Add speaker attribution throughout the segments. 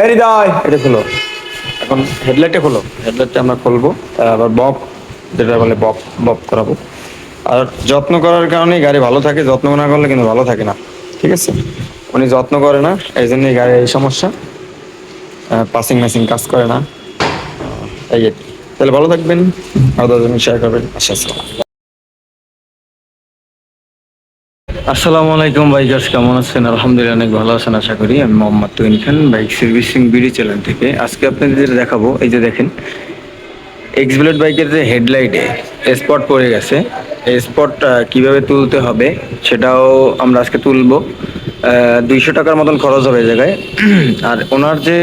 Speaker 1: এই হৃদয়, এটা খোলো। এখন হেডলাইটে খোলো। হেডলাইটটা আমরা খুলবো আবার বব যেটা বলে বব বব করাবো। আর যত্ন করার কারণেই গাড়ি ভালো থাকে, যত্ন না করলে কিন্তু ভালো থাকে না, ঠিক আছে? উনি যত্ন করে না এই জন্যই গাড়ির এই সমস্যা। পাসিং মেসিং কাজ করে না। এই। তাহলে ভালো থাকবেন, আর দশজন শেয়ার করবেন। আচ্ছা আসসালাম আলাইকুম বাইকার্স কেমন আছেন? আলহামদুলিল্লাহ অনেক ভালো আছেন, আশা করি। আমি Mohammad Tuhin Khan, bike servicing BD channel থেকে। আজকে আপনাদের দেখাবো, এই যে দেখেন এক্স ব্লেড বাইকের যে হেডলাইটে স্পট পড়ে গেছে। এই স্পট কীভাবে তুলতে হবে সেটাও আমরা আজকে তুলবো। দুইশো টাকার মতন খরচ হবে জায়গায়। আর ওনার যে,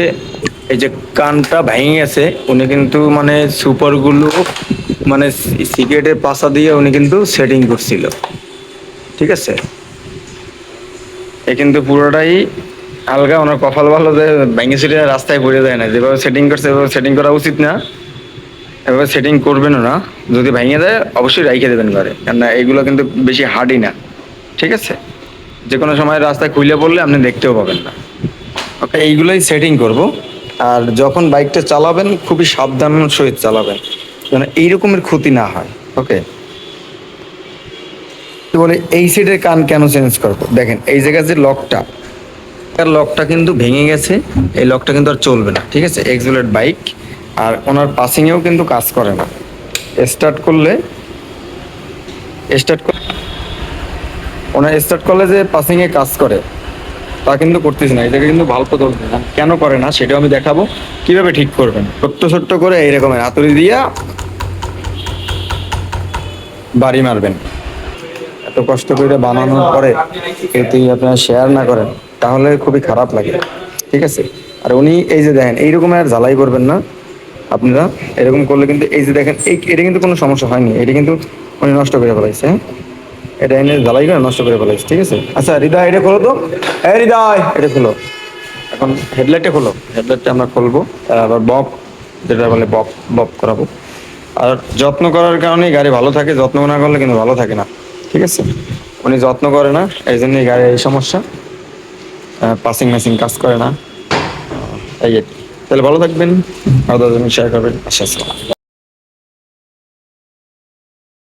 Speaker 1: এই যে কানটা ভেঙে গেছে, উনি কিন্তু মানে সুপারগুলো মানে সিগারেটের পাশা দিয়ে উনি কিন্তু সেটিং করছিল। ঠিক আছে? এ কিন্তু পুরোটাই আলগা ওনার কপাল ভালো যে ভেঙে সেটে রাস্তায় পড়ে যায় না। যেভাবে সেটিং করছে এভাবে সেটিং করা উচিত না। এভাবে সেটিং করবেনও না। যদি ভেঙে দেয় অবশ্যই রাইখে দেবেন ঘরে। কেননা এগুলো কিন্তু বেশি হার্ডই না। ঠিক আছে? যে কোনো সময় রাস্তায় খুলে পড়লে আপনি দেখতেও পাবেন না। ওকে এইগুলোই সেটিং করব। আর যখন বাইকটা চালাবেন খুবই সাবধান সহিত চালাবেন। যেন এইরকমের ক্ষতি না হয়। ওকে বলে, এই সাইডের কান কেন চেঞ্জ করব? দেখেন, এই জায়গায় যে লকটা তার লকটা কিন্তু ভেঙে গেছে। এই লকটা কিন্তু আর চলবে না, ঠিক আছে? এক্সুলেট বাইক আর ওনার পাসিংয়েও কিন্তু কাজ করে না। স্টার্ট করলে স্টার্ট ওনার স্টার্ট করলে যে পাসিংয়ে কাজ করে, তা কিন্তু করতেছি না। এটাকে কিন্তু ভালো চলছে না। কেন করে না, সেটাও আমি দেখাবো। কীভাবে ঠিক করবেন? ছোট্ট ছোট্ট করে এইরকমের হাতুড়ি দিয়া বাড়ি মারবেন। এত কষ্ট করে বানানোর পরে যদি আপনারা শেয়ার না করেন, তাহলে খুবই খারাপ লাগে। ঠিক আছে? আর উনি এই যে দেখেন, এইরকম আর জ্বালাই করবেন না। আপনারা এরকম করলে কিন্তু এই যে দেখেন, এই এটা কিন্তু কোনো সমস্যা হয়নি। এটা কিন্তু উনি নষ্ট করে ফেলাইছে হ্যাঁ? এটা এনে জ্বালাই করে নষ্ট করে ফেলাইছে, ঠিক আছে? আচ্ছা হৃদয়, এটা খোলো তো। এই হৃদয়, এটা খোলো। এখন হেডলাইটটা খোলো। হেডলাইটটা আমরা খুলবো আবার বক, যেটা বলে বক বক করাবো। আর যত্ন করার কারণেই গাড়ি ভালো থাকে, যত্ন না করলে কিন্তু ভালো থাকে না। ঠিক আছে? উনি যত্ন করে না, এই জন্যই গাড়ির এই সমস্যা। পাসিং মেসিং কাজ করে না। এই তাহলে ভালো থাকবেন দশজন শেয়ার করবেন। আচ্ছা